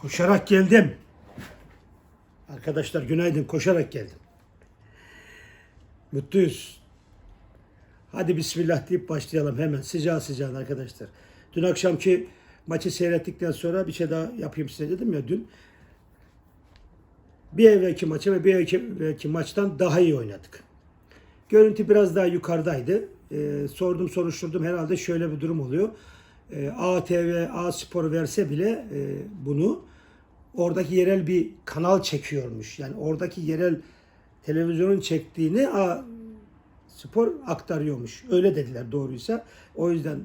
Koşarak geldim. Arkadaşlar günaydın. Koşarak geldim. Mutluyuz. Hadi bismillah deyip başlayalım hemen. Sıcağı sıcağına arkadaşlar. Dün akşamki maçı seyrettikten sonra bir şey daha yapayım size dedim ya dün. Bir evvelki maçı ve bir evvelki maçtan daha iyi oynadık. Görüntü biraz daha yukarıdaydı. Ee, sordum soruşturdum herhalde şöyle bir durum oluyor. Ee, ATV, A Spor verse bile e, bunu oradaki yerel bir kanal çekiyormuş. Yani oradaki yerel televizyonun çektiğini A Spor aktarıyormuş. Öyle dediler doğruysa. O yüzden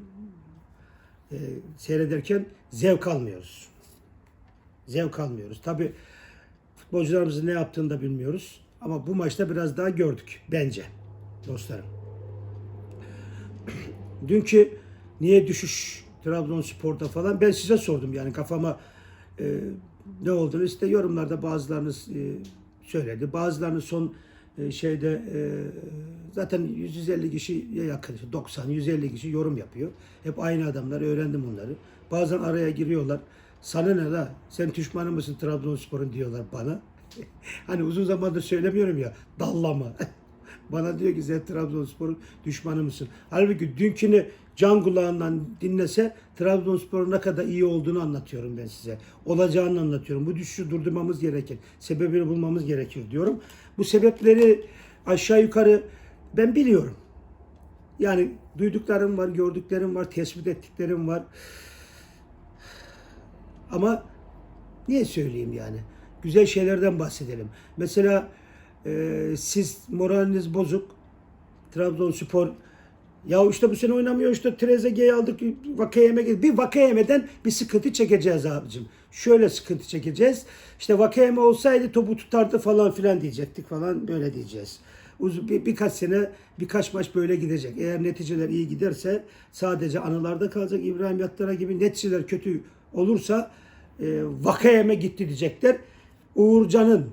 e, seyrederken zevk almıyoruz. Zevk almıyoruz. Tabi futbolcularımızın ne yaptığını da bilmiyoruz. Ama bu maçta biraz daha gördük bence dostlarım. Dünkü niye düşüş Trabzonspor'da falan ben size sordum yani kafama e, ne olduğunu işte yorumlarda bazılarınız e, söyledi. Bazılarının son e, şeyde e, zaten 150 kişiye yakın 90 150 kişi yorum yapıyor. Hep aynı adamlar öğrendim onları. Bazen araya giriyorlar. Sana ne la? Sen düşmanı mısın Trabzonspor'un diyorlar bana. hani uzun zamandır söylemiyorum ya dallama. Bana diyor ki sen Trabzonspor'un düşmanı mısın? Halbuki dünkünü can kulağından dinlese Trabzonspor'un ne kadar iyi olduğunu anlatıyorum ben size. Olacağını anlatıyorum. Bu düşüşü durdurmamız gerekir. Sebebini bulmamız gerekir diyorum. Bu sebepleri aşağı yukarı ben biliyorum. Yani duyduklarım var, gördüklerim var, tespit ettiklerim var. Ama niye söyleyeyim yani? Güzel şeylerden bahsedelim. Mesela e, siz moraliniz bozuk. Trabzonspor ya işte bu sene oynamıyor işte Trezeguet'i aldık Vakayeme. Bir Vakayeme'den bir sıkıntı çekeceğiz abicim. Şöyle sıkıntı çekeceğiz. İşte Vakayeme olsaydı topu tutardı falan filan diyecektik falan böyle diyeceğiz. Bir, birkaç sene birkaç maç böyle gidecek. Eğer neticeler iyi giderse sadece anılarda kalacak. İbrahim Yattara gibi neticeler kötü olursa e, Vakayeme gitti diyecekler. Uğurcan'ın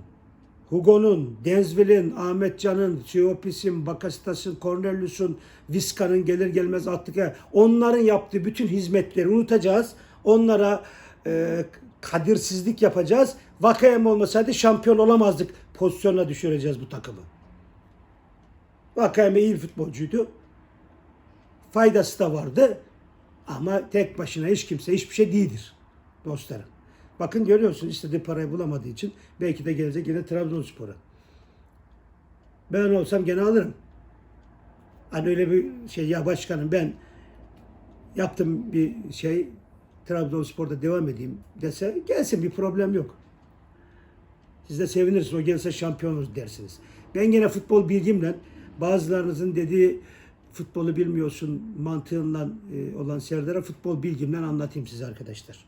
Hugo'nun, Denzvil'in, Ahmetcan'ın, Siopis'in, Bakasitas'ın, Cornelius'un, Vizca'nın gelir gelmez attık. Onların yaptığı bütün hizmetleri unutacağız. Onlara e, kadirsizlik yapacağız. Vakayem olmasaydı şampiyon olamazdık. Pozisyona düşüreceğiz bu takımı. Vakayeme iyi futbolcuydu. Faydası da vardı. Ama tek başına hiç kimse hiçbir şey değildir dostlarım. Bakın görüyorsun istediği parayı bulamadığı için belki de gelecek yine Trabzonspor'a. Ben olsam gene alırım. Hani öyle bir şey ya başkanım ben yaptım bir şey Trabzonspor'da devam edeyim dese gelsin bir problem yok. Siz de sevinirsiniz o gelse şampiyonuz dersiniz. Ben gene futbol bilgimle bazılarınızın dediği futbolu bilmiyorsun mantığından e, olan Serdar'a futbol bilgimden anlatayım size arkadaşlar.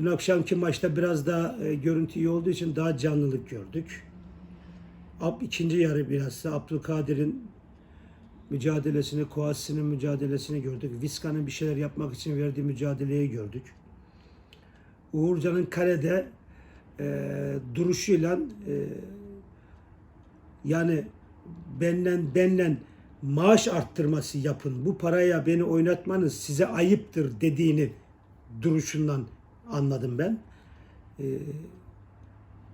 Dün akşamki maçta biraz daha e, görüntü iyi olduğu için daha canlılık gördük. Ab, ikinci yarı bilhassa Abdülkadir'in mücadelesini, Koasi'nin mücadelesini gördük. Viska'nın bir şeyler yapmak için verdiği mücadeleyi gördük. Uğurcan'ın kalede e, duruşuyla e, yani benden benden maaş arttırması yapın. Bu paraya beni oynatmanız size ayıptır dediğini duruşundan anladım ben. Ee,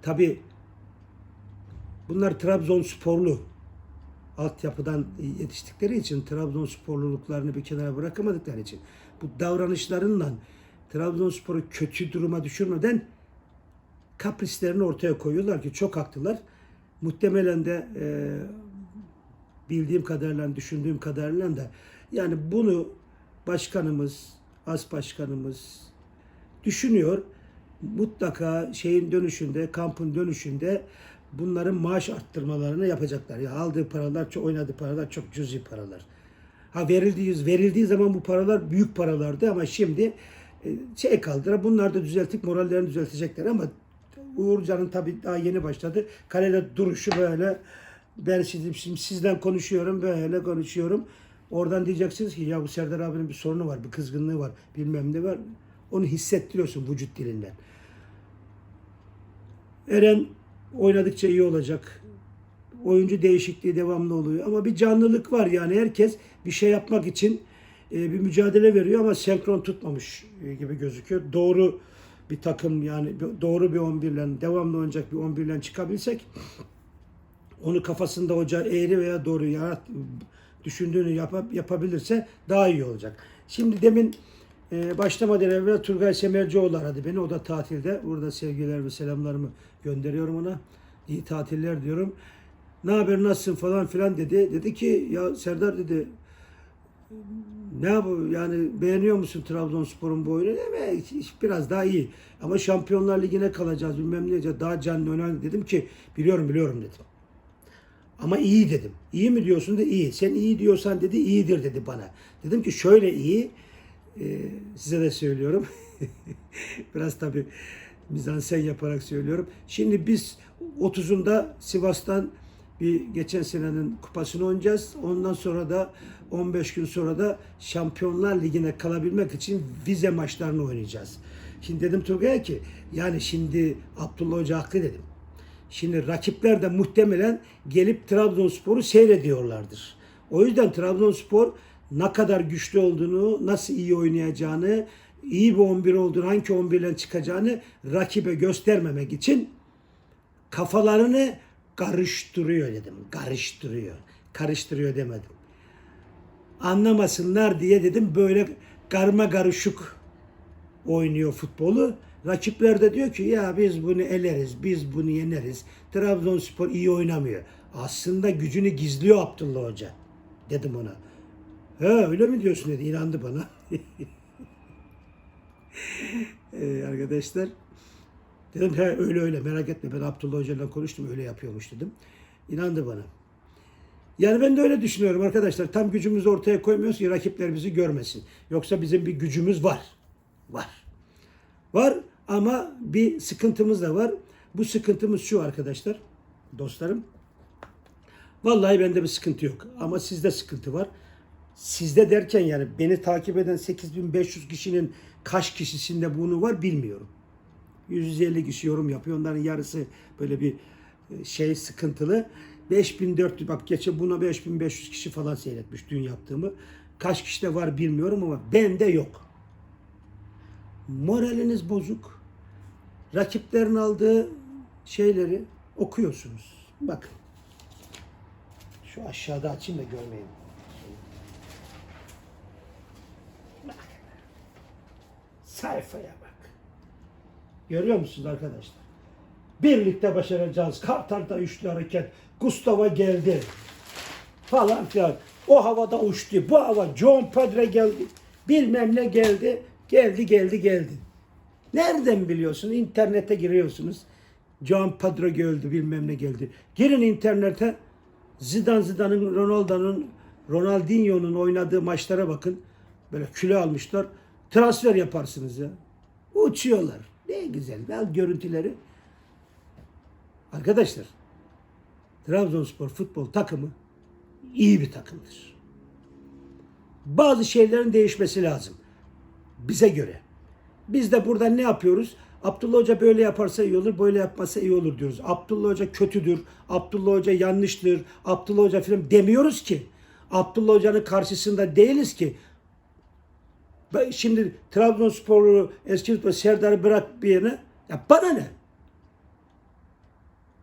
Tabi bunlar Trabzonsporlu altyapıdan yetiştikleri için Trabzonsporluluklarını bir kenara bırakamadıkları için bu davranışlarından Trabzonspor'u kötü duruma düşürmeden kaprislerini ortaya koyuyorlar ki çok haklılar. Muhtemelen de e, bildiğim kadarıyla, düşündüğüm kadarıyla da yani bunu başkanımız, as başkanımız, düşünüyor. Mutlaka şeyin dönüşünde, kampın dönüşünde bunların maaş arttırmalarını yapacaklar. Ya aldığı paralar, çok oynadığı paralar çok cüzi paralar. Ha verildiği verildiği zaman bu paralar büyük paralardı ama şimdi e, şey kaldıra bunlar da düzeltip morallerini düzeltecekler ama Uğurcan'ın tabii daha yeni başladı. Kalede duruşu böyle ben şimdi, şimdi sizden konuşuyorum böyle konuşuyorum. Oradan diyeceksiniz ki ya bu Serdar abinin bir sorunu var, bir kızgınlığı var, bilmem ne var. Onu hissettiriyorsun vücut dilinden. Eren oynadıkça iyi olacak. Oyuncu değişikliği devamlı oluyor. Ama bir canlılık var yani herkes bir şey yapmak için e, bir mücadele veriyor ama senkron tutmamış e, gibi gözüküyor. Doğru bir takım yani doğru bir 11 ile devamlı oynayacak bir 11 ile çıkabilsek onu kafasında hoca eğri veya doğru yarat düşündüğünü yapa- yapabilirse daha iyi olacak. Şimdi demin e, başlamadan evvel Turgay Semercioğlu aradı beni. O da tatilde. Burada sevgiler ve selamlarımı gönderiyorum ona. İyi tatiller diyorum. Ne haber nasılsın falan filan dedi. Dedi ki ya Serdar dedi ne bu yani beğeniyor musun Trabzonspor'un bu oyunu? Evet biraz daha iyi. Ama Şampiyonlar Ligi'ne kalacağız bilmem ne daha canlı önemli dedim ki biliyorum biliyorum dedim. Ama iyi dedim. İyi mi diyorsun da iyi. Sen iyi diyorsan dedi iyidir dedi bana. Dedim ki şöyle iyi. E, size de söylüyorum. Biraz tabii mizansen yaparak söylüyorum. Şimdi biz 30'unda Sivas'tan bir geçen senenin kupasını oynayacağız. Ondan sonra da 15 gün sonra da Şampiyonlar Ligi'ne kalabilmek için vize maçlarını oynayacağız. Şimdi dedim Turgay'a ki yani şimdi Abdullah Hoca haklı dedim. Şimdi rakipler de muhtemelen gelip Trabzonspor'u seyrediyorlardır. O yüzden Trabzonspor ne kadar güçlü olduğunu, nasıl iyi oynayacağını, iyi bir 11 olduğunu, hangi 11 ile çıkacağını rakibe göstermemek için kafalarını karıştırıyor dedim. Karıştırıyor. Karıştırıyor demedim. Anlamasınlar diye dedim böyle karma karışık oynuyor futbolu. Rakipler de diyor ki ya biz bunu eleriz, biz bunu yeneriz. Trabzonspor iyi oynamıyor. Aslında gücünü gizliyor Abdullah Hoca. Dedim ona. He öyle mi diyorsun dedi. İnandı bana. Ee, arkadaşlar dedim he öyle öyle merak etme ben Abdullah Hoca ile konuştum öyle yapıyormuş dedim. İnandı bana. Yani ben de öyle düşünüyorum arkadaşlar. Tam gücümüzü ortaya koymuyoruz ki rakipler bizi görmesin. Yoksa bizim bir gücümüz var. Var. Var ama bir sıkıntımız da var. Bu sıkıntımız şu arkadaşlar, dostlarım. Vallahi bende bir sıkıntı yok ama sizde sıkıntı var. Sizde derken yani beni takip eden 8500 kişinin kaç kişisinde bunu var bilmiyorum. 150 kişi yorum yapıyor. Onların yarısı böyle bir e, şey sıkıntılı. 5400 bak geçen buna 5500 kişi falan seyretmiş dün yaptığımı. Kaç kişide var bilmiyorum ama bende yok moraliniz bozuk. Rakiplerin aldığı şeyleri okuyorsunuz. Bakın. Şu aşağıda açayım da görmeyin. Sayfaya bak. Görüyor musunuz arkadaşlar? Birlikte başaracağız. Kartal'da üçlü hareket. Gustavo geldi. Falan filan. O havada uçtu. Bu hava John Padre geldi. Bilmem ne geldi. Geldi geldi geldi. Nereden biliyorsun? İnternete giriyorsunuz. John Padre geldi bilmem ne geldi. Girin internete. Zidane Zidane'ın Ronaldo'nun Ronaldinho'nun oynadığı maçlara bakın. Böyle kilo almışlar. Transfer yaparsınız ya. Uçuyorlar. Ne güzel. Al görüntüleri. Arkadaşlar Trabzonspor futbol takımı iyi bir takımdır. Bazı şeylerin değişmesi lazım. Bize göre. Biz de burada ne yapıyoruz? Abdullah Hoca böyle yaparsa iyi olur, böyle yapmasa iyi olur diyoruz. Abdullah Hoca kötüdür, Abdullah Hoca yanlıştır, Abdullah Hoca film demiyoruz ki. Abdullah Hoca'nın karşısında değiliz ki. Şimdi Trabzonspor'u eski futbol Serdar'ı bırak bir yerine. Ya bana ne?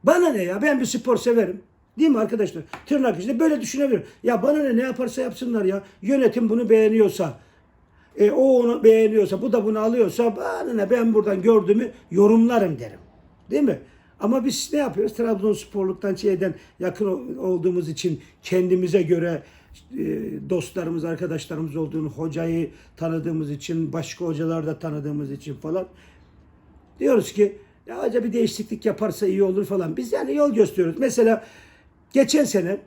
Bana ne ya? Ben bir spor severim. Değil mi arkadaşlar? Tırnak içinde böyle düşünebilir. Ya bana ne ne yaparsa yapsınlar ya. Yönetim bunu beğeniyorsa, e, o onu beğeniyorsa, bu da bunu alıyorsa bana ne ben buradan gördüğümü yorumlarım derim. Değil mi? Ama biz ne yapıyoruz? Trabzonsporluktan şeyden yakın ol- olduğumuz için kendimize göre dostlarımız, arkadaşlarımız olduğunu, hocayı tanıdığımız için, başka hocalar da tanıdığımız için falan diyoruz ki ya hoca bir değişiklik yaparsa iyi olur falan. Biz yani yol gösteriyoruz. Mesela geçen sene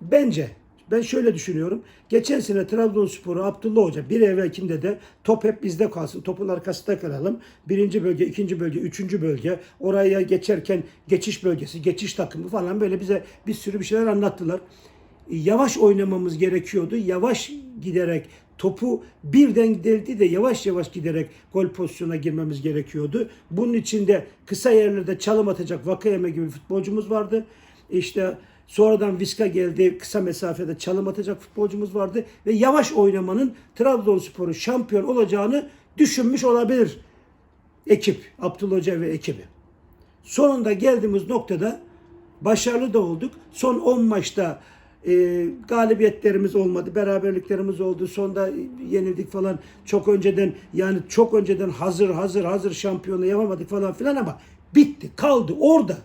bence ben şöyle düşünüyorum. Geçen sene Trabzonspor'u Abdullah Hoca bir evvelkinde de top hep bizde kalsın. Topun arkasında kalalım. Birinci bölge, ikinci bölge, üçüncü bölge. Oraya geçerken geçiş bölgesi, geçiş takımı falan böyle bize bir sürü bir şeyler anlattılar. Yavaş oynamamız gerekiyordu. Yavaş giderek topu birden giderdi de yavaş yavaş giderek gol pozisyonuna girmemiz gerekiyordu. Bunun için de kısa yerlerde çalım atacak Vakayeme gibi futbolcumuz vardı. İşte sonradan Viska geldi. Kısa mesafede çalım atacak futbolcumuz vardı. Ve yavaş oynamanın Trabzonspor'un şampiyon olacağını düşünmüş olabilir ekip, Abdullah Hoca ve ekibi. Sonunda geldiğimiz noktada başarılı da olduk. Son 10 maçta e, galibiyetlerimiz olmadı, beraberliklerimiz oldu. Sonda yenildik falan. Çok önceden yani çok önceden hazır hazır hazır şampiyonu yapamadık falan filan ama bitti, kaldı orada.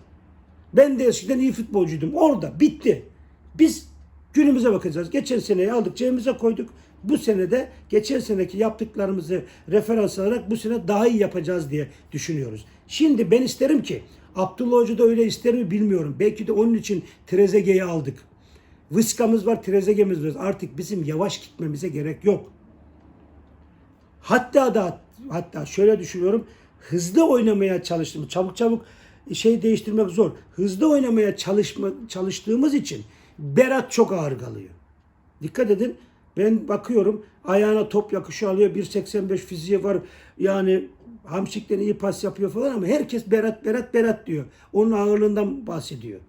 Ben de eskiden iyi futbolcuydum. Orada bitti. Biz günümüze bakacağız. Geçen seneyi aldık, cebimize koyduk. Bu sene de geçen seneki yaptıklarımızı referans alarak bu sene daha iyi yapacağız diye düşünüyoruz. Şimdi ben isterim ki Abdullah Hoca da öyle ister mi bilmiyorum. Belki de onun için Trezeguet'i aldık. Vıska'mız var, Trezeguet'imiz var. Artık bizim yavaş gitmemize gerek yok. Hatta da hatta şöyle düşünüyorum. Hızlı oynamaya çalıştım. Çabuk çabuk şey değiştirmek zor. Hızlı oynamaya çalışma, çalıştığımız için Berat çok ağır kalıyor. Dikkat edin. Ben bakıyorum ayağına top yakışı alıyor. 1.85 fiziği var. Yani Hamşik'ten iyi pas yapıyor falan ama herkes Berat Berat Berat diyor. Onun ağırlığından bahsediyor.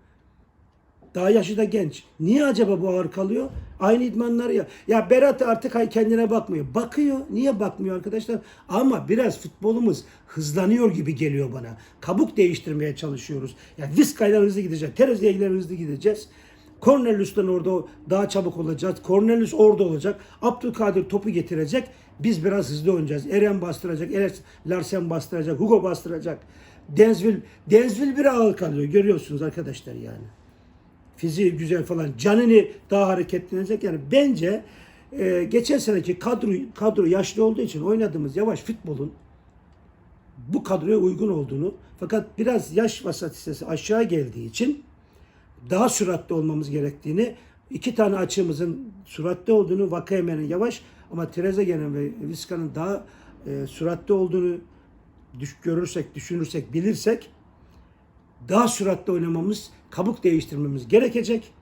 Daha yaşı da genç. Niye acaba bu ağır kalıyor? Aynı idmanları ya. Ya Berat artık kendine bakmıyor. Bakıyor. Niye bakmıyor arkadaşlar? Ama biraz futbolumuz hızlanıyor gibi geliyor bana. Kabuk değiştirmeye çalışıyoruz. Ya Vizca'yla hızlı gideceğiz. Tereziye'yle hızlı gideceğiz. Cornelius'tan orada daha çabuk olacağız. Cornelius orada olacak. Abdülkadir topu getirecek. Biz biraz hızlı oynayacağız. Eren bastıracak. Eres Larsen bastıracak. Hugo bastıracak. Denzville, Denzville bir ağır kalıyor. Görüyorsunuz arkadaşlar yani fiziği güzel falan. Canini daha hareketlenecek. Yani bence e, geçen seneki kadro kadro yaşlı olduğu için oynadığımız yavaş futbolun bu kadroya uygun olduğunu fakat biraz yaş vasatisi aşağı geldiği için daha süratli olmamız gerektiğini iki tane açığımızın süratli olduğunu Vakayemen'in yavaş ama Trezeguet'in ve Vizca'nın daha e, süratli olduğunu düş, görürsek, düşünürsek, bilirsek daha süratli oynamamız, kabuk değiştirmemiz gerekecek.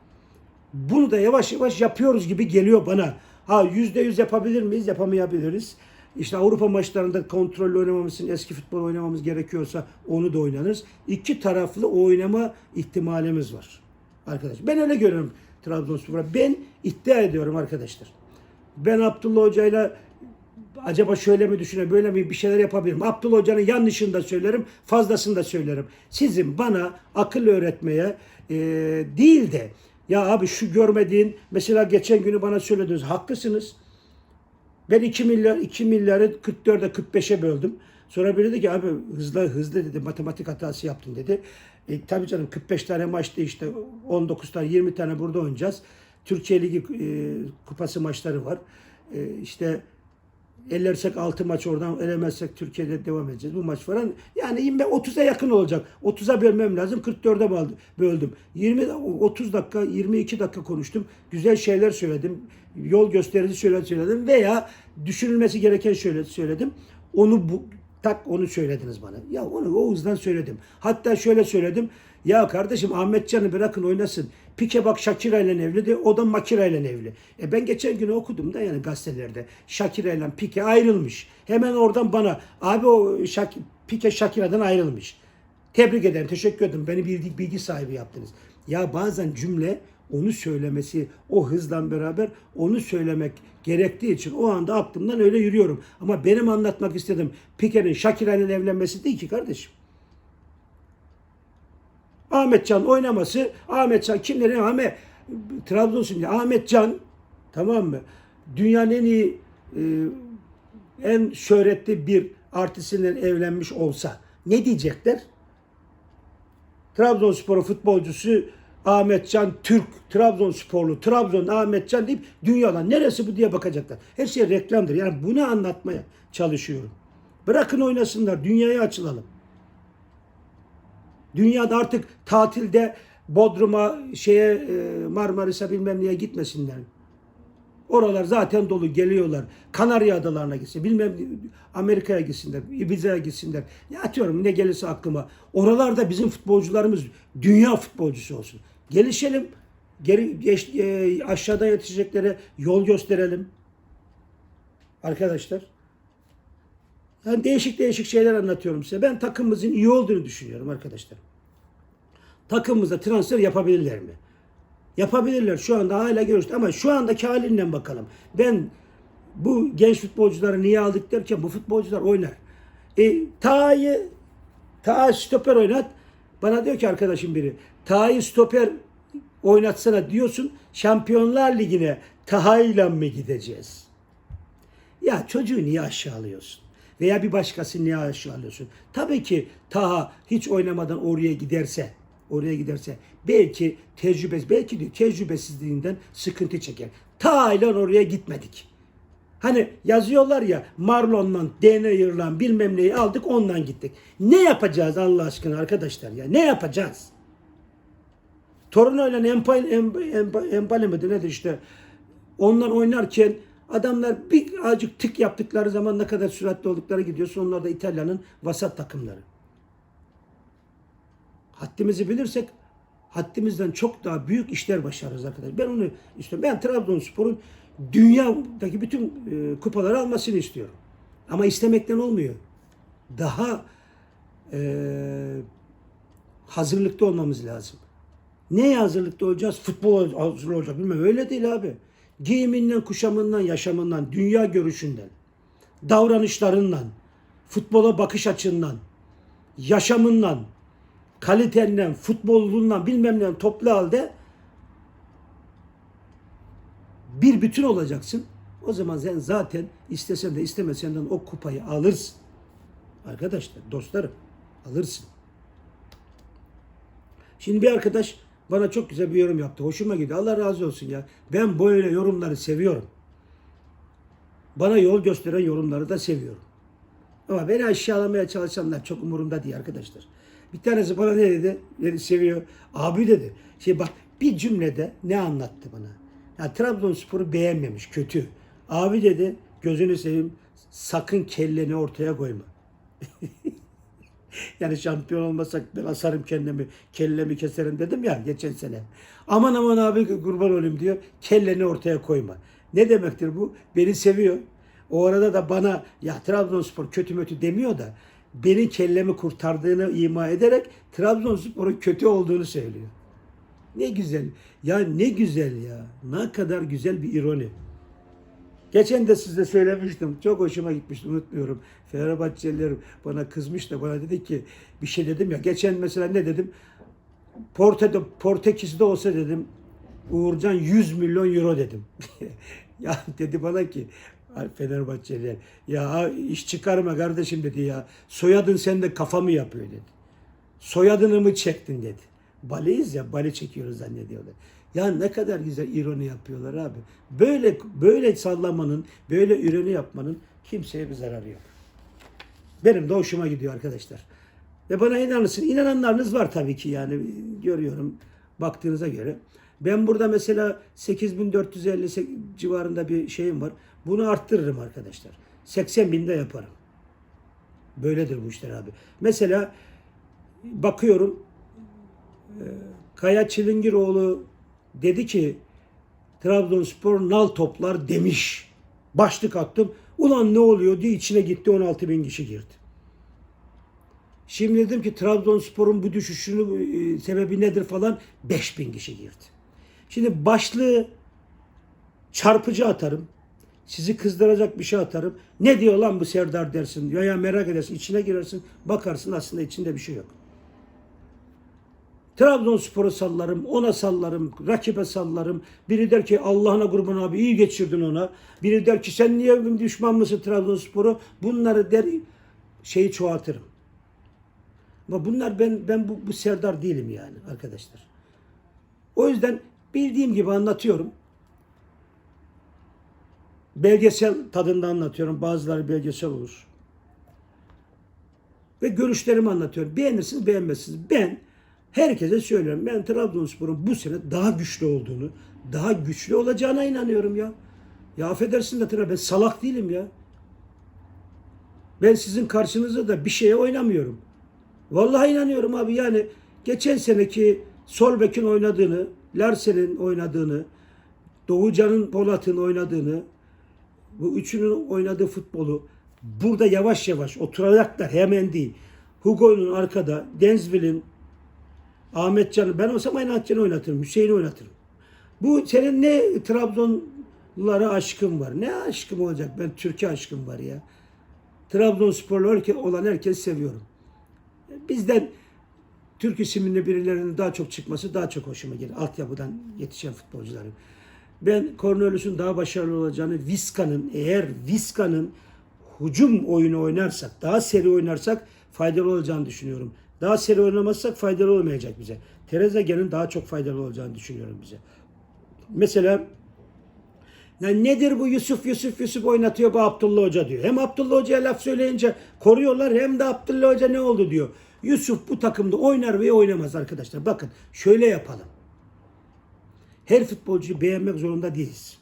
Bunu da yavaş yavaş yapıyoruz gibi geliyor bana. Ha yüzde yüz yapabilir miyiz? Yapamayabiliriz. İşte Avrupa maçlarında kontrollü oynamamız için eski futbol oynamamız gerekiyorsa onu da oynanırız. İki taraflı oynama ihtimalimiz var. Arkadaş ben öyle görüyorum Trabzonspor'a. Ben iddia ediyorum arkadaşlar. Ben Abdullah Hoca'yla acaba şöyle mi düşünüyor, böyle mi bir şeyler yapabilirim. Abdullah Hoca'nın yanlışını da söylerim, fazlasını da söylerim. Sizin bana akıl öğretmeye e, değil de ya abi şu görmediğin mesela geçen günü bana söylediniz haklısınız. Ben 2 milyar 2 milyarı 44'e 45'e böldüm. Sonra biri dedi ki abi hızlı hızlı dedi matematik hatası yaptın dedi. E, tabii canım 45 tane maçta işte 19 tane 20 tane burada oynayacağız. Türkiye Ligi e, kupası maçları var. E, işte Ellersek 6 maç oradan elemezsek Türkiye'de devam edeceğiz. Bu maç falan. Yani 20 30'a yakın olacak. 30'a bölmem lazım. 44'e böldüm. böldüm. 20 30 dakika 22 dakika konuştum. Güzel şeyler söyledim. Yol gösterici şeyler söyledim veya düşünülmesi gereken şeyler söyledim. Onu bu tak onu söylediniz bana. Ya onu o hızdan söyledim. Hatta şöyle söyledim. Ya kardeşim Ahmet Can'ı bırakın oynasın. Pike bak Shakira ile evli o da Makira ile evli. E ben geçen gün okudum da yani gazetelerde. Shakira ile Pike ayrılmış. Hemen oradan bana abi o Şak Pike Shakira'dan ayrılmış. Tebrik ederim, teşekkür ederim. Beni bilgi, bilgi sahibi yaptınız. Ya bazen cümle onu söylemesi, o hızla beraber onu söylemek gerektiği için o anda aklımdan öyle yürüyorum. Ama benim anlatmak istedim Pike'nin Shakira ile evlenmesi değil ki kardeşim. Ahmetcan oynaması, Ahmetcan kimlerin Ahmet Trabzonspor Ahmetcan tamam mı? Dünyanın en iyi e, en şöhretli bir artistinden evlenmiş olsa ne diyecekler? Trabzonspor futbolcusu Ahmetcan Türk, Trabzonsporlu, Trabzon Ahmetcan deyip dünyadan neresi bu diye bakacaklar. Her şey reklamdır. Yani bunu anlatmaya çalışıyorum. Bırakın oynasınlar, dünyaya açılalım. Dünyada artık tatilde Bodrum'a, şeye e, Marmaris'e bilmem neye gitmesinler. Oralar zaten dolu geliyorlar. Kanarya Adalarına gitsin. Bilmem Amerika'ya gitsinler. Ibiza'ya gitsinler. Ya atıyorum ne gelirse aklıma. Oralarda bizim futbolcularımız dünya futbolcusu olsun. Gelişelim. Geri, geç, e, aşağıda yetişeceklere yol gösterelim. Arkadaşlar. Yani değişik değişik şeyler anlatıyorum size. Ben takımımızın iyi olduğunu düşünüyorum arkadaşlar. Takımımıza transfer yapabilirler mi? Yapabilirler. Şu anda hala görüştü ama şu andaki halinden bakalım. Ben bu genç futbolcuları niye aldık derken bu futbolcular oynar. E, Taha'yı Taha stoper oynat. Bana diyor ki arkadaşım biri. Taha'yı stoper oynatsana diyorsun. Şampiyonlar Ligi'ne Taha'yla mı gideceğiz? Ya çocuğu niye aşağılıyorsun? Veya bir başkasını niye aşağılıyorsun? Tabii ki Taha hiç oynamadan oraya giderse, oraya giderse belki tecrübesi, belki de tecrübesizliğinden sıkıntı çeker. Taha ile oraya gitmedik. Hani yazıyorlar ya Marlon'la, Deneyer'la bilmem neyi aldık ondan gittik. Ne yapacağız Allah aşkına arkadaşlar ya? Ne yapacağız? Torino'yla Empale midir nedir işte ondan oynarken adamlar bir azıcık tık yaptıkları zaman ne kadar süratli oldukları gidiyorsa onlar da İtalya'nın vasat takımları. Haddimizi bilirsek haddimizden çok daha büyük işler başarırız arkadaşlar. Ben onu istiyorum. Ben Trabzonspor'un dünyadaki bütün e, kupaları almasını istiyorum. Ama istemekten olmuyor. Daha e, hazırlıklı olmamız lazım. Neye hazırlıklı olacağız? Futbol hazır olacak. Bilmem öyle değil abi. Giyiminden, kuşamından, yaşamından, dünya görüşünden, davranışlarından, futbola bakış açından, yaşamından, kalitenden, futbolundan bilmem ne toplu halde bir bütün olacaksın. O zaman sen zaten istesen de istemesen de o kupayı alırsın. Arkadaşlar, dostlarım alırsın. Şimdi bir arkadaş bana çok güzel bir yorum yaptı. Hoşuma gitti. Allah razı olsun ya. Ben böyle yorumları seviyorum. Bana yol gösteren yorumları da seviyorum. Ama beni aşağılamaya çalışanlar çok umurumda değil arkadaşlar. Bir tanesi bana ne dedi? Beni seviyor. Abi dedi. Şey bak bir cümlede ne anlattı bana? Ya Trabzonspor'u beğenmemiş, kötü. Abi dedi gözünü seveyim sakın kelleni ortaya koyma. Yani şampiyon olmasak ben asarım kendimi, kellemi keserim dedim ya geçen sene. Aman aman abi kurban olayım diyor. Kelleni ortaya koyma. Ne demektir bu? Beni seviyor. O arada da bana ya Trabzonspor kötü mötü demiyor da benim kellemi kurtardığını ima ederek Trabzonspor'un kötü olduğunu söylüyor. Ne güzel. Ya ne güzel ya. Ne kadar güzel bir ironi. Geçen de size söylemiştim. Çok hoşuma gitmişti unutmuyorum. Fenerbahçeliler bana kızmış da bana dedi ki bir şey dedim ya. Geçen mesela ne dedim? Porte'de, Portekiz'de olsa dedim Uğurcan 100 milyon euro dedim. ya dedi bana ki Fenerbahçeliler ya iş çıkarma kardeşim dedi ya. Soyadın sende kafa mı yapıyor dedi. Soyadını mı çektin dedi. Baleyiz ya bale çekiyoruz zannediyorlar. Ya ne kadar güzel ironi yapıyorlar abi. Böyle böyle sallamanın, böyle ironi yapmanın kimseye bir zararı yok. Benim de hoşuma gidiyor arkadaşlar. Ve bana inanırsın. İnananlarınız var tabii ki yani görüyorum baktığınıza göre. Ben burada mesela 8450 civarında bir şeyim var. Bunu arttırırım arkadaşlar. 80 binde yaparım. Böyledir bu işler abi. Mesela bakıyorum Kaya Çilingiroğlu dedi ki Trabzonspor nal toplar demiş. Başlık attım. Ulan ne oluyor diye içine gitti 16 bin kişi girdi. Şimdi dedim ki Trabzonspor'un bu düşüşünün e, sebebi nedir falan 5 bin kişi girdi. Şimdi başlığı çarpıcı atarım. Sizi kızdıracak bir şey atarım. Ne diyor lan bu Serdar dersin. Ya ya merak edersin içine girersin bakarsın aslında içinde bir şey yok. Trabzonspor'u sallarım, ona sallarım, rakibe sallarım. Biri der ki Allah'ına kurban abi iyi geçirdin ona. Biri der ki sen niye düşman mısın Trabzonspor'u? Bunları der şeyi çoğaltırım. Ama bunlar ben ben bu, bu Serdar değilim yani arkadaşlar. O yüzden bildiğim gibi anlatıyorum. Belgesel tadında anlatıyorum. Bazıları belgesel olur. Ve görüşlerimi anlatıyorum. Beğenirsiniz beğenmezsiniz. Ben Herkese söylüyorum. Ben Trabzonspor'un bu sene daha güçlü olduğunu, daha güçlü olacağına inanıyorum ya. Ya affedersin de ben salak değilim ya. Ben sizin karşınızda da bir şeye oynamıyorum. Vallahi inanıyorum abi yani geçen seneki Solbek'in oynadığını, Larsen'in oynadığını, Doğucan'ın Polat'ın oynadığını, bu üçünün oynadığı futbolu burada yavaş yavaş oturacaklar hemen değil. Hugo'nun arkada, Denzville'in Ahmet Can'ı ben olsam aynı Ahmet Can'ı oynatırım. Hüseyin'i oynatırım. Bu senin ne Trabzonlara aşkın var. Ne aşkım olacak? Ben Türkiye aşkım var ya. Trabzonsporlu olan herkes seviyorum. Bizden Türk isimli birilerinin daha çok çıkması daha çok hoşuma gelir. Altyapıdan yetişen futbolcuların. Ben Cornelius'un daha başarılı olacağını, Vizca'nın eğer Vizca'nın hücum oyunu oynarsak, daha seri oynarsak faydalı olacağını düşünüyorum. Daha seri oynamazsak faydalı olmayacak bize. Trezeguet'in daha çok faydalı olacağını düşünüyorum bize. Mesela ya nedir bu Yusuf Yusuf Yusuf oynatıyor bu Abdullah Hoca diyor. Hem Abdullah Hoca'ya laf söyleyince koruyorlar hem de Abdullah Hoca ne oldu diyor. Yusuf bu takımda oynar ve oynamaz arkadaşlar. Bakın şöyle yapalım. Her futbolcuyu beğenmek zorunda değiliz.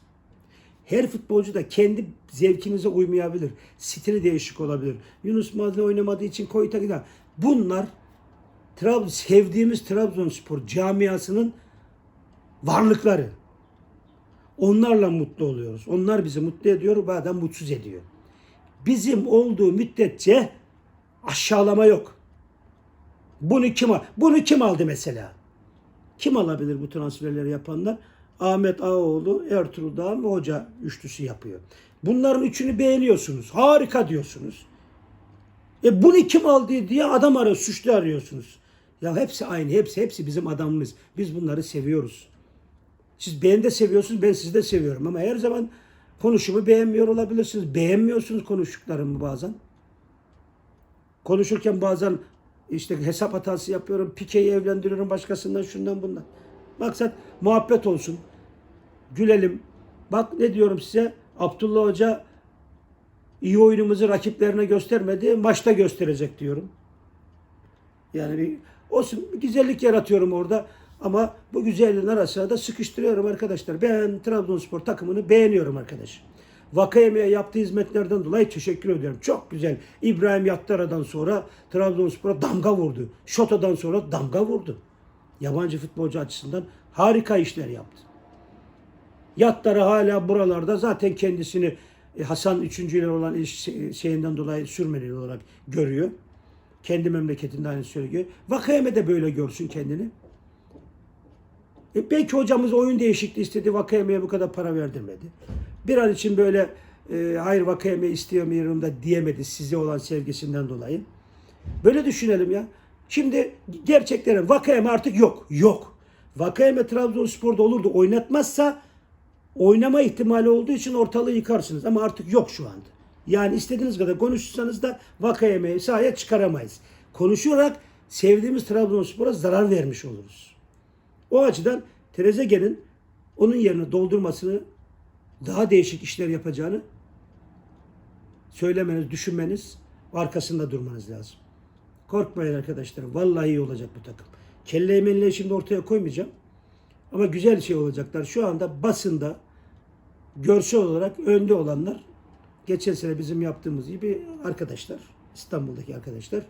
Her futbolcu da kendi zevkinize uymayabilir. Stili değişik olabilir. Yunus Mazlı oynamadığı için Koyta gider. Bunlar Trabzon, sevdiğimiz Trabzonspor camiasının varlıkları. Onlarla mutlu oluyoruz. Onlar bizi mutlu ediyor, bazen mutsuz ediyor. Bizim olduğu müddetçe aşağılama yok. Bunu kim al? Bunu kim aldı mesela? Kim alabilir bu transferleri yapanlar? Ahmet Ağaoğlu, Ertuğrul Dağım ve Hoca üçlüsü yapıyor. Bunların üçünü beğeniyorsunuz. Harika diyorsunuz. E bunu kim aldı diye adam arıyor, suçlu arıyorsunuz. Ya hepsi aynı, hepsi hepsi bizim adamımız. Biz bunları seviyoruz. Siz beni de seviyorsunuz, ben sizi de seviyorum. Ama her zaman konuşumu beğenmiyor olabilirsiniz. Beğenmiyorsunuz konuştuklarımı bazen. Konuşurken bazen işte hesap hatası yapıyorum. Pikeyi evlendiriyorum başkasından şundan bundan. Maksat muhabbet olsun. Gülelim. Bak ne diyorum size. Abdullah Hoca iyi oyunumuzu rakiplerine göstermedi. Maçta gösterecek diyorum. Yani bir olsun bir güzellik yaratıyorum orada. Ama bu güzelliğin arasına da sıkıştırıyorum arkadaşlar. Ben Trabzonspor takımını beğeniyorum arkadaş. Vakayeme'ye yaptığı hizmetlerden dolayı teşekkür ediyorum. Çok güzel. İbrahim Yattara'dan sonra Trabzonspor'a damga vurdu. Şota'dan sonra damga vurdu. Yabancı futbolcu açısından harika işler yaptı. Yattara hala buralarda zaten kendisini e, Hasan 3. ile olan şeyinden dolayı sürmeli olarak görüyor. Kendi memleketinde aynı söylüyor. Vakayeme de böyle görsün kendini. E belki hocamız oyun değişikliği istedi. Vakayeme'ye bu kadar para verdirmedi. Bir an için böyle e, hayır Vakayeme istemiyorum da diyemedi size olan sevgisinden dolayı. Böyle düşünelim ya. Şimdi gerçeklerin Vakayeme artık yok. Yok. Vakayeme Trabzonspor'da olurdu. Oynatmazsa oynama ihtimali olduğu için ortalığı yıkarsınız. Ama artık yok şu anda. Yani istediğiniz kadar konuşursanız da Vakayeme'yi sahaya çıkaramayız. Konuşarak sevdiğimiz Trabzonspor'a zarar vermiş oluruz. O açıdan Trezeguet'in onun yerine doldurmasını daha değişik işler yapacağını söylemeniz, düşünmeniz, arkasında durmanız lazım. Korkmayın arkadaşlar. Vallahi iyi olacak bu takım. Kelle emenle şimdi ortaya koymayacağım. Ama güzel şey olacaklar. Şu anda basında görsel olarak önde olanlar geçen sene bizim yaptığımız gibi arkadaşlar. İstanbul'daki arkadaşlar.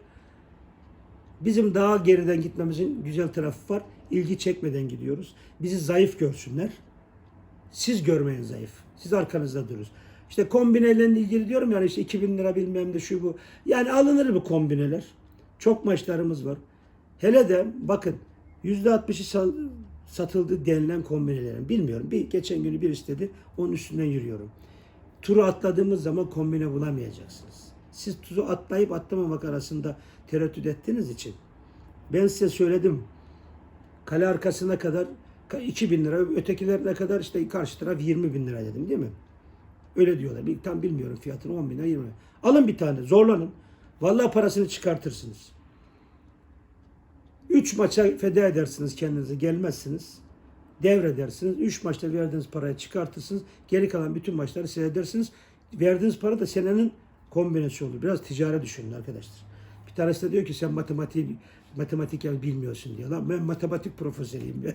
Bizim daha geriden gitmemizin güzel tarafı var. İlgi çekmeden gidiyoruz. Bizi zayıf görsünler. Siz görmeyin zayıf. Siz arkanızda dururuz. İşte kombinelerle ilgili diyorum yani işte 2000 lira bilmem de şu bu. Yani alınır bu kombineler. Çok maçlarımız var. Hele de bakın %60'ı satıldı denilen kombinelerin. Bilmiyorum. Bir geçen günü bir istedi. Onun üstünden yürüyorum. Turu atladığımız zaman kombine bulamayacaksınız. Siz tuzu atlayıp atlamamak arasında tereddüt ettiğiniz için ben size söyledim. Kale arkasına kadar 2000 lira, ötekilerine kadar işte karşı taraf 20 bin lira dedim değil mi? Öyle diyorlar. Tam bilmiyorum fiyatını 10 bin lira 20 bin. Alın bir tane zorlanın. Vallahi parasını çıkartırsınız. 3 maça feda edersiniz kendinize gelmezsiniz. Devredersiniz. 3 maçta verdiğiniz parayı çıkartırsınız. Geri kalan bütün maçları seyredersiniz. Verdiğiniz para da senenin kombinesi olur. Biraz ticari düşünün arkadaşlar. Bir tanesi de diyor ki sen matematik matematik yani bilmiyorsun diyor. Lan ben matematik profesörüyüm ya.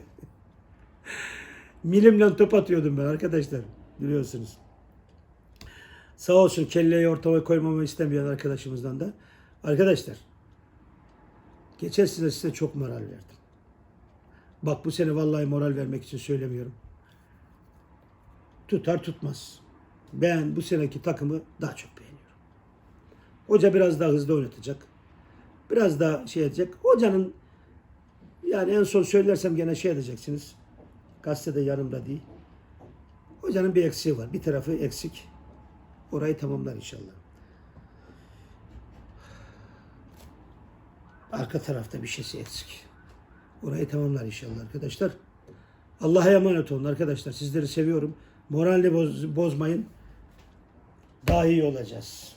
Milimle top atıyordum ben arkadaşlar. Biliyorsunuz. Sağ olsun kelleyi ortaya koymamı istemeyen arkadaşımızdan da. Arkadaşlar geçen sene size çok moral verdim. Bak bu sene vallahi moral vermek için söylemiyorum. Tutar tutmaz. Ben bu seneki takımı daha çok beğeniyorum. Hoca biraz daha hızlı oynatacak. Biraz daha şey edecek. Hocanın yani en son söylersem gene şey edeceksiniz. Gazetede yanımda değil. Hocanın bir eksiği var. Bir tarafı eksik. Orayı tamamlar inşallah. arka tarafta bir şeysi eksik. Orayı tamamlar inşallah arkadaşlar. Allah'a emanet olun arkadaşlar. Sizleri seviyorum. Moralini boz- bozmayın. Daha iyi olacağız.